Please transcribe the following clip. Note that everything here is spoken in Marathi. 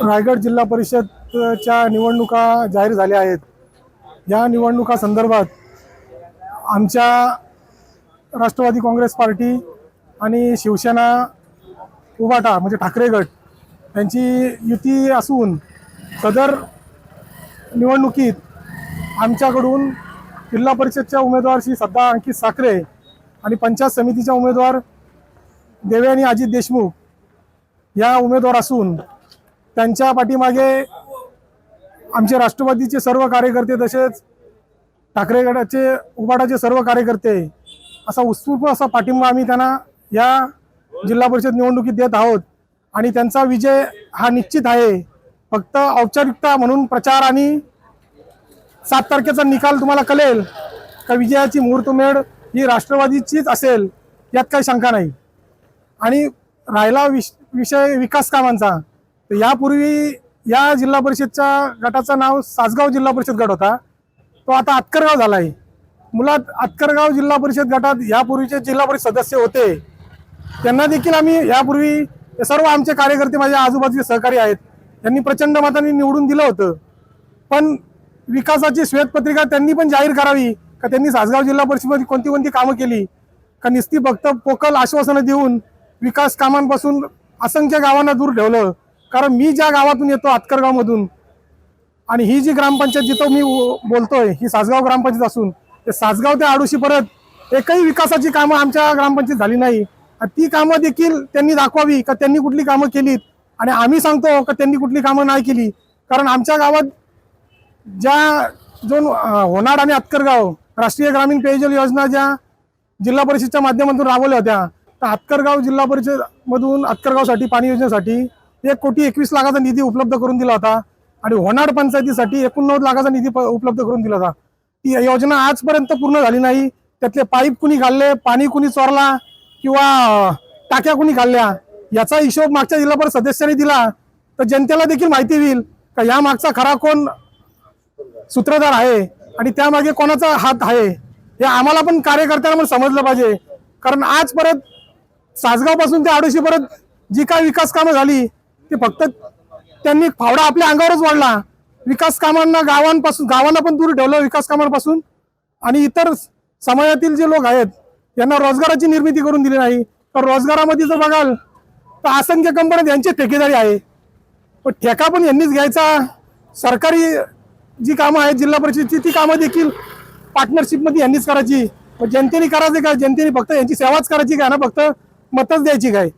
रायगड जिल्हा परिषदच्या निवडणुका जाहीर झाल्या आहेत. या निवडणुका संदर्भात आमच्या राष्ट्रवादी काँग्रेस पार्टी आणि शिवसेना उबाटा म्हणजे ठाकरे गट यांची युती असून सदर निवडणुकीत आमच्याकडून जिल्हा परिषदच्या उमेदवार श्री सध्या अंकित साखरे आणि पंचायत समितीच्या उमेदवार देवे आणि अजित देशमुख या उमेदवार असून त्यांच्या पाठीमागे आमचे राष्ट्रवादीचे सर्व कार्यकर्ते तसेच ठाकरे गटाचे उबाटाचे सर्व कार्यकर्ते असा उत्स्फूर्त असा पाठिंबा आम्ही त्यांना या जिल्हा परिषद निवडणुकीत देत आहोत. आणि त्यांचा विजय हा निश्चित आहे. फक्त औपचारिकता म्हणून प्रचार आणि सात तारखेचा निकाल तुम्हाला कळेल का विजयाची मुहूर्तमेढ ही राष्ट्रवादीचीच असेल यात काही शंका नाही. आणि राहिला विष विषय विकास कामांचा तर यापूर्वी या जिल्हा परिषदच्या गटाचं नाव सासगाव जिल्हा परिषद गट होता. तो आता आतकरगाव झाला आहे मुलात आतकरगाव जिल्हा परिषद गटात यापूर्वीचे जिल्हा परिषद सदस्य होते. त्यांना देखील आम्ही यापूर्वी सर्व आमचे कार्यकर्ते माझ्या आजूबाजूचे सहकारी आहेत. त्यांनी प्रचंड मताने निवडून दिलं होतं. पण विकासाची श्वेतपत्रिका त्यांनी पण जाहीर करावी. का त्यांनी सासगाव जिल्हा परिषदमध्ये कोणती कोणती कामं केली? का निस्ती फक्त पोकल आश्वासनं देऊन विकास कामांपासून असंख्य गावांना दूर ठेवलं? कारण मी ज्या गावातून येतो आतकरगावमधून आणि ही जी ग्रामपंचायत जिथं मी बोलतोय ही सासगाव ग्रामपंचायत असून ते सासगाव ते आडोशी परत एकही विकासाची कामं आमच्या ग्रामपंचायत झाली नाही. आणि ती कामं देखील त्यांनी दाखवावी का त्यांनी कुठली कामं केलीत? आणि आम्ही सांगतो का त्यांनी कुठली कामं नाही केली? कारण आमच्या गावात ज्या जो होनाड आणि अतकरगाव राष्ट्रीय ग्रामीण पेयजल योजना ज्या जिल्हा परिषदच्या माध्यमातून राबवल्या होत्या तर आतकरगाव जिल्हा परिषदमधून आतकरगावसाठी पाणी योजनेसाठी एक कोटी एकवीस लाखाचा निधी उपलब्ध करून दिला होता. आणि होनाड पंचायतीसाठी एकोणनव्वद लाखाचा निधी प- उपलब्ध करून दिला होता. ती योजना आजपर्यंत पूर्ण झाली नाही. त्यातले पाईप कुणी घालले पाणी कुणी चोरला किंवा टाक्या कुणी घालल्या याचा हिशोब मागच्या जिल्हा परिषद सदस्यांनी दिला. तर जनतेला देखील माहिती होईल का या मागचा खरा कोण सूत्रधार आहे आणि त्यामागे कोणाचा हात आहे हे आम्हाला पण कार्यकर्त्यांना पण समजलं पाहिजे. कारण आज परत सासगावपासून ते आडोशी परत जी काय विकास कामं झाली ते फक्त त्यांनी फावडा आपल्या अंगावरच वाढला. विकास कामांना गावांपासून गावांना पण दूर ठेवलं विकास कामांपासून. आणि इतर समाजातील जे लोक आहेत यांना रोजगाराची निर्मिती करून दिली नाही. तर रोजगारामध्ये जर बघाल तर असंख्य कंपन्यात यांची ठेकेदारी आहे. पण ठेका पण यांनीच घ्यायचा. सरकारी जी कामं आहेत जिल्हा परिषदची ती कामं देखील पार्टनरशिपमध्ये यांनीच करायची. पण जनतेने करायचं काय? जनतेने फक्त यांची सेवाच करायची काय ना? फक्त मतच द्यायची काय?